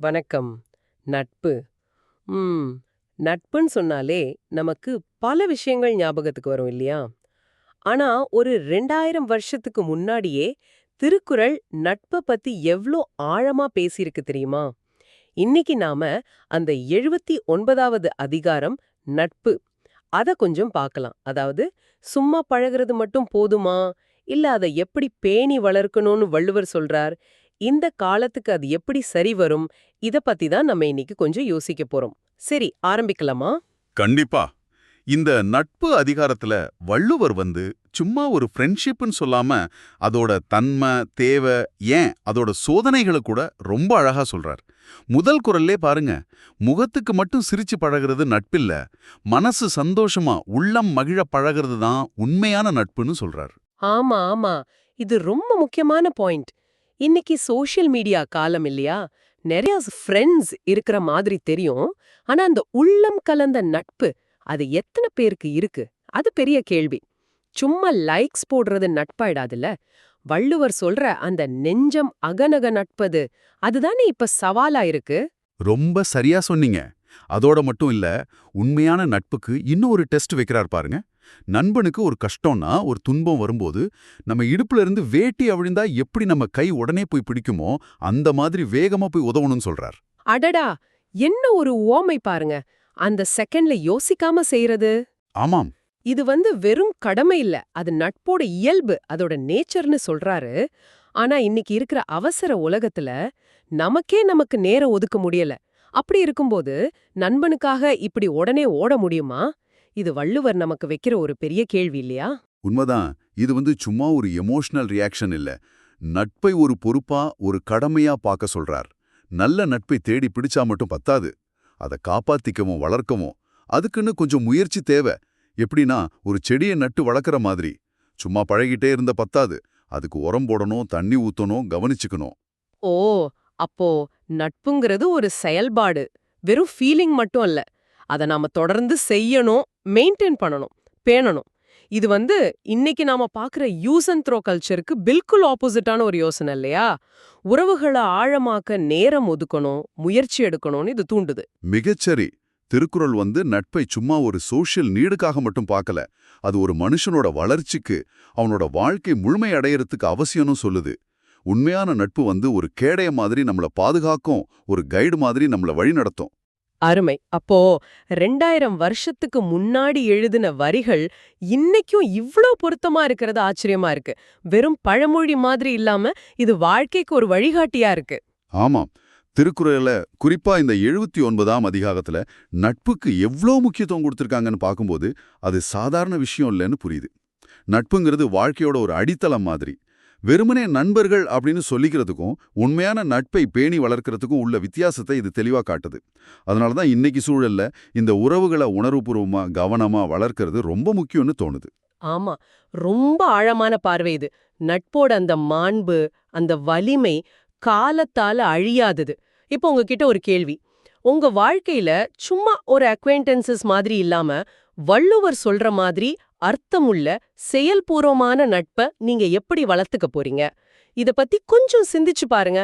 வணக்கம் நட்பு. ம் நட்புன்னு சொன்னாலே நமக்கு பல விஷயங்கள் ஞாபகத்துக்கு வரும் இல்லையா? ஆனா ஒரு ரெண்டாயிரம் வருஷத்துக்கு முன்னாடியே திருக்குறள் நட்பை பத்தி எவ்ளோ ஆழமா பேசியிருக்கு தெரியுமா? இன்னைக்கு நாம அந்த எழுபத்தி ஒன்பதாவது அதிகாரம் நட்பு அத கொஞ்சம் பார்க்கலாம் அதாவது சும்மா பழகுறது மட்டும் போதுமா? இல்ல அதை எப்படி பேணி வளர்க்கணும்னு வள்ளுவர் சொல்றார் இந்த காலத்துக்கு அது எப்படி சரி வரும் இத பத்தி தான் நம்ம இன்னைக்கு கொஞ்சம் யோசிக்க போறோம். சரி ஆரம்பிக்கலாமா? கண்டிப்பா. இந்த நட்பு அதிகாரத்துல வள்ளுவர் வந்து சும்மா ஒரு ஃப்ரெண்ட்ஷிப்னு சொல்லாம அதோட தன்மை தேவை ஏன் அதோட சோதனைகளை கூட ரொம்ப அழகா சொல்றார். முதல் குரல்லே பாருங்க முகத்துக்கு மட்டும் சிரிச்சு பழகிறது நட்பில்ல மனசு சந்தோஷமா உள்ளம் மகிழ பழகிறது தான் உண்மையான நட்புன்னு சொல்றார். ஆமா ஆமா. இது ரொம்ப முக்கியமான பாயிண்ட் இன்னைக்கு சோஷியல் மீடியா காலம் இல்லையா? நிறைய ஃப்ரெண்ட்ஸ் இருக்கிற மாதிரி தெரியும். ஆனா அந்த உள்ளம் கலந்த நட்பு அது எத்தனை பேருக்கு இருக்கு? அது பெரிய கேள்வி. சும்மா லைக்ஸ் போடுறது நட்பாயிடாதுல்ல? வள்ளுவர் சொல்ற அந்த நெஞ்சம் அகநக நட்பது அதுதானே இப்ப சவாலா இருக்கு? ரொம்ப சரியா சொன்னீங்க. அதோட மட்டும் இல்ல உண்மையான நட்புக்கு இன்னும் ஒரு டெஸ்ட் வைக்கிறார் பாருங்க. நண்பனுக்கு ஒரு கஷ்டம்னா ஒரு துன்பம் வரும்போது நம்ம இடுப்புல இருந்து வேட்டி அவிழ்ந்தா எப்படி நம்ம கை உடனே போய் பிடிக்குமோ அந்த மாதிரி வேகமா போய் உதவணும்னு சொல்றார். அடடா! என்ன ஒரு ஓமை பாருங்க. அந்த செகண்ட்ல யோசிக்காம செய்யறது ஆமாம். இது வந்து வெறும் கடமை இல்ல. அது நட்போட இயல்பு. அதோட நேச்சர்னு சொல்றாரு. ஆனா இன்னைக்கு இருக்கிற அவசர உலகத்துல நமக்கே நமக்கு நேரம் ஒதுக்க முடியல. அப்படி இருக்கும்போது நண்பனுக்காக இப்படி உடனே ஓட முடியுமா? இது வள்ளுவர் நமக்கு வைக்கிற ஒரு பெரிய கேள்வி இல்லையா? உண்மைதான். இது வந்து சும்மா ஒரு எமோஷனல் ரியாக்ஷன் இல்ல. நட்பை ஒரு பொறுப்பா ஒரு கடமையா பார்க்க சொல்றார். நல்ல நட்பை தேடி பிடிச்சா மட்டும் பத்தாது. அதை காப்பாத்திக்கவும் வளர்க்கவும். அதுக்குன்னு கொஞ்சம் முயற்சி தேவை. எப்படின்னா ஒரு செடியை நட்டு வளர்க்குற மாதிரி. சும்மா பழகிட்டே இருந்த பத்தாது. அதுக்கு உரம் போடணும் தண்ணி ஊத்தணும் கவனிச்சுக்கணும். ஓ அப்போ நட்புங்கிறது ஒரு செயல்பாடு. வெறும் ஃபீலிங் மட்டும் இல்ல அத நாம தொடர்ந்து செய்யணும் மெயின்டைன் பண்ணணும் பேணணும். இது வந்து இன்னைக்கு நாம பாக்குற யூஸ் அண்ட் த்ரோ கல்ச்சருக்கு பில்குல் ஆப்போசிட்டான ஒரு யோசனை இல்லையா? உறவுகளை ஆழமாக்க நேரம் ஒதுக்கணும் முயற்சி எடுக்கணும்னு இது தூண்டுது. மிகச்சரி. திருக்குறள் வந்து நட்பை சும்மா ஒரு சோஷியல் நீடுக்காக மட்டும் பார்க்கல. அது ஒரு மனுஷனோட வளர்ச்சிக்கு அவனோட வாழ்க்கை முழுமை அடையறதுக்கு அவசியம்னு சொல்லுது. உண்மையான நட்பு வந்து ஒரு கேடைய மாதிரி நம்மள பாதுகாக்கும் ஒரு கைடு மாதிரி நம்மள வழி நடத்தும் அருமை. அப்போ ரெண்டாயிரம் வருஷத்துக்கு முன்னாடி எழுதின வரிகள் இன்னைக்கும் இவ்ளோ பொருத்தமா இருக்கிறது ஆச்சரியமா இருக்கு. வெறும் பழமொழி மாதிரி இல்லாம இது வாழ்க்கைக்கு ஒரு வழிகாட்டியா இருக்கு. ஆமாம். திருக்குறள குறிப்பா இந்த எழுபத்தி ஒன்பதாம் அதிகாரத்துல நட்புக்கு எவ்ளோ முக்கியத்துவம் கொடுத்திருக்காங்கன்னு பார்க்கும்போது அது சாதாரண விஷயம் இல்லைன்னு புரியுது. நட்புங்கிறது வாழ்க்கையோட ஒரு அடித்தளம் மாதிரி. வெறுமனே நண்பர்கள் அப்படின்னு சொல்லிக்கிறதுக்கும் உண்மையான நட்பை பேணி வளர்க்கறதுக்கும் உள்ள வித்தியாசத்தை இது தெளிவா காட்டுது. அதனால தான் இன்னைக்கு சூழல்ல இந்த உறவுகளை உணர்வுபூர்வமா கவனமா வளர்க்கறது ரொம்ப முக்கியம்னு தோணுது. ஆமா. ரொம்ப ஆழமான பார்வை இது. நட்போட அந்த மாண்பு அந்த வலிமை காலத்தால அழியாதது. இப்போ உங்ககிட்ட ஒரு கேள்வி. உங்க வாழ்க்கையில சும்மா ஒரு அக்வைண்டன்சஸ் மாதிரி இல்லாம வள்ளுவர் சொல்ற மாதிரி அர்த்தமுள்ள செயல்பூர்வமான நட்ப நீங்க எப்படி வளர்த்துக்க போறீங்க? இத பத்தி கொஞ்சம் சிந்திச்சு பாருங்க.